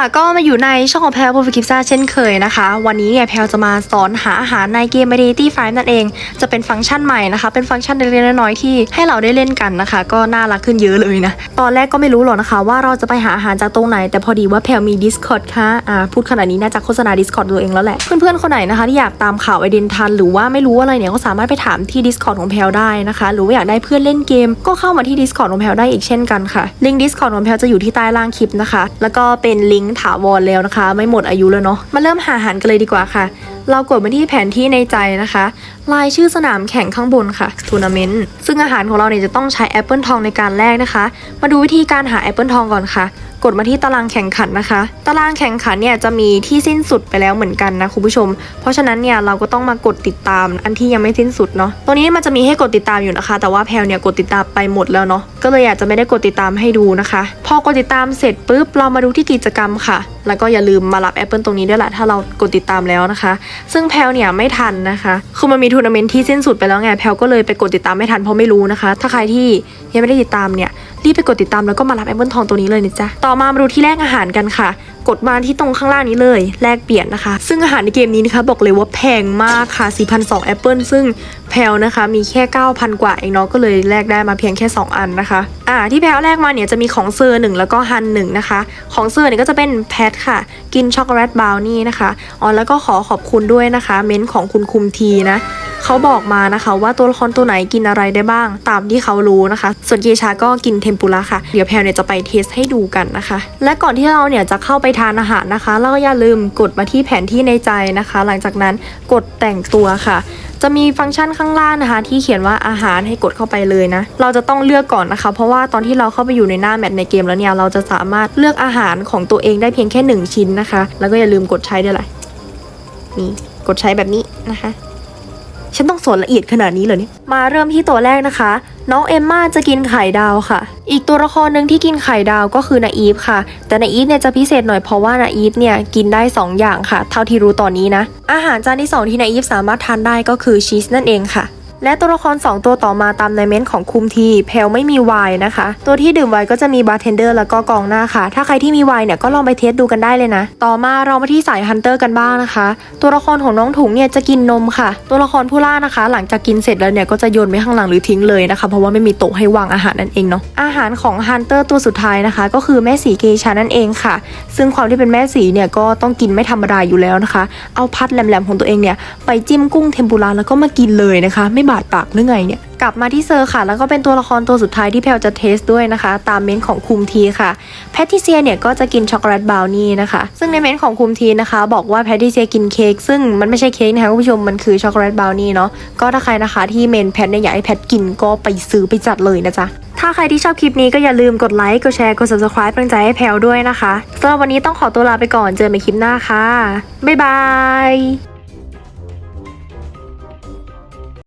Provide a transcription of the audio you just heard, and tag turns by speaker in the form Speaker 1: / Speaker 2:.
Speaker 1: ค่ะก็มาอยู่ในช่องของแพลวโปรฟิกิฟซ่าเช่นเคยนะคะ วันนี้เนี่ยแพลวจะมาสอนหาอาหารในเกม Identity 5นั่นเอง จะเป็นฟังก์ชันใหม่นะคะ เป็นฟังก์ชันเล็กๆน้อยๆที่ให้เราได้เล่นกันนะคะ ก็น่ารักขึ้นเยอะเลยนะ ตอนแรกก็ไม่รู้หรอกนะคะ ว่าเราจะไปหาอาหารจากตรงไหน แต่พอดีว่าแพลวมี Discord ค่ะอ่าพูดขนาดนี้น่าจะโฆษณา Discord ตัวเองแล้วแหละ เพื่อนๆคนไหนนะคะที่อยากตามข่าวไอเดนทันหรือว่าไม่รู้อะไรเนี่ยก็สามารถไปถามที่ Discord ของแพลวได้นะคะ หรือว่าอยากได้เพื่อนเล่นเกม ก็เข้ามาที่ Discord ของแพลวได้อีกเช่นกันค่ะลิงก์ Discord ของแพลวจะอยู่ที่ใต้ล่างคลิปนะคะ แล้วก็เป็นลิงกถาวรแล้วนะคะ ไม่หมดอายุแล้วเนาะมาเริ่มหาอาหารกันเลยดีกว่าค่ะ เรากดมาที่แผนที่ในใจนะคะ ลายชื่อสนามแข่งข้างบนค่ะทัวร์นาเมนต์ซึ่งอาหารของเราเนี่ยจะต้องใช้แอปเปิลทองในการแลกนะคะ มาดูวิธีการหาแอปเปิลทองก่อนค่ะ กดมาที่ตารางแข่งขันนะคะ ตารางแข่งขันเนี่ยจะมีที่สิ้นสุดไปแล้วเหมือนกันนะคุณผู้ชม เพราะฉะนั้นเนี่ยเราก็ต้องมากดติดตามอันที่ยังไม่สิ้นสุดเนาะตรงนี้มันจะมีให้กดติดตามอยู่นะคะ แต่ว่าแพลเนี่ยกดติดตามไปหมดแล้วเนาะก็เลยอยาจจะไม่ได้กดติดตามให้ดูนะคะ พอกดติดตามเสร็จปุ๊บเรามาดูที่กิจกรรมค่ะ แล้วก็อย่าลืมมารับแอปเปิลตรงนี้ด้วยแหละถ้าเรากดติดตามแล้วนะคะ ซึ่งแพลเนี่ยไม่ทันนะคะคือมันมีทัวร์นาเมนต์ที่สิ้นสุดไปแล้วไงแพลก็เลยไปกดติดตามไม่ทันเพราะไม่รู้นะคะ ถ้าใครที่ยังไม่ได้ติดตามเนี่ยรีบไปกดติดตามแล้วก็มารับแอปเปิลทองตัวนี้เลยนะจ๊ะต่อมามาดูที่แลกอาหารกันค่ะ กดมาที่ตรงข้างล่างนี้เลยแลกเปลี่ยนนะคะ ซึ่งอาหารในเกมนี้นะคะบอกเลยว่าแพงมากค่ะ 4,200แอปเปิลซึ่งแพลนะคะมีแค่ 9,000 กว่าเองเนาะก็เลยแลกได้มาเพียงแค่ 2 อันนะคะอ่าที่แพลแลกมาเนี่ยจะมีของเซอร์หนึ่งแล้วก็ฮันหนึ่งนะคะ ของเซอร์เนี่ยก็จะเป็นแพทค่ะ กินช็อกโกแลตบราวนี่นะคะอ๋อแล้วก็ขอขอบคุณด้วยนะคะ เม้นของคุณคุมทีนะ เขาบอกมานะคะว่าตัวละครตัวไหนกินอะไรได้บ้าง ตามที่เขารู้นะคะ ส่วนเกชาก็กินเทมปุระค่ะ เดี๋ยวแพลเนี่ยจะไปเทสให้ดูกันนะคะ และก่อนที่เราเนี่ยจะเข้าไปทานอาหารนะคะ เราก็อย่าลืมกดมาที่แผนที่ในใจนะคะ หลังจากนั้นกดแต่งตัวค่ะจะมีฟังก์ชันข้างล่างนะคะ ที่เขียนว่าอาหารให้กดเข้าไปเลยนะ เราจะต้องเลือกก่อนนะคะ เพราะว่าตอนที่เราเข้าไปอยู่ในหน้าแมปในเกมแล้วเนี่ยเราจะสามารถเลือกอาหารของตัวเองได้เพียงแค่หนึ่งชิ้นนะคะ แล้วก็อย่าลืมกดใช้ด้วยแหละนี่กดใช้แบบนี้นะคะ ฉันต้องสอนละเอียดขนาดนี้เลยเนี่ย มาเริ่มที่ตัวแรกนะคะ น้องเอมมาจะกินไข่ดาวค่ะ อีกตัวละครหนึ่งที่กินไข่ดาวก็คือนาอีฟค่ะ แต่นาอีฟเนี่ยจะพิเศษหน่อยเพราะว่านาอีฟเนี่ยกินได้ 2 อย่างค่ะ เท่าที่รู้ตอนนี้นะ อาหารจานที่ 2 ที่นาอีฟสามารถทานได้ก็คือชีสนั่นเองค่ะ และตัวละคร 2 ตัวต่อมาตามในเมนต์ของคุมทีเพลไม่มีไวน์นะคะ ตัวที่ดื่มไวน์ก็จะมีบาร์เทนเดอร์แล้วก็กองหน้าค่ะ ถ้าใครที่มีไวน์เนี่ยก็ลองไปเทสดูกันได้เลยนะ ต่อมาเรามาที่สายฮันเตอร์กันบ้างนะคะ ตัวละครของน้องถุงเนี่ยจะกินนมค่ะ ตัวละครผู้ล่านะคะ หลังจากกินเสร็จแล้วเนี่ยก็จะโยนไว้ข้างหลังหรือทิ้งเลยนะคะ เพราะว่าไม่มีโต๊ะให้วางอาหารนั่นเองเนาะอาหารของฮันเตอร์ตัวสุดท้ายนะคะ ก็คือแม่สีเกชานั่นเองค่ะ ซึ่งความที่เป็นแม่สีเนี่ยก็ต้องกินไม่ธรรมดาอยู่แล้วนะคะ เอาพัดแหลมๆของตัวเองเนี่ยไปจิ้มกุ้งเทมปุระแล้วก็มากินเลยนะคะไม่บาดปากหรือไงเนี่ยกลับมาที่เซอร์ค่ะ แล้วก็เป็นตัวละครตัวสุดท้ายที่แพลจะเทสด้วยนะคะ ตามเมนต์ของคุมทีค่ะแพทติเซียเนี่ยก็จะกินช็อกโกแลตบราวนี่นะคะ ซึ่งในเมนต์ของคุมทีนะคะ บอกว่าแพทติเซียกินเค้กซึ่งมันไม่ใช่เค้กนะคะคุณผู้ชมมันคือช็อกโกแลตบราวนี่เนาะก็ถ้าใครนะคะที่เมนแพทเนี่ยอยากให้แพทกินก็ไปซื้อไปจัดเลยนะจ๊ะถ้าใครที่ชอบคลิปนี้ก็อย่าลืมกดไลค์กดแชร์กด subscribe เป็นกำลังใจให้แพลด้วยนะคะสำหรับวันนี้ต้องขอตัวลาไปก่อนเจอกันใหม่คลิปหน้าค่ะบ๊ายบาย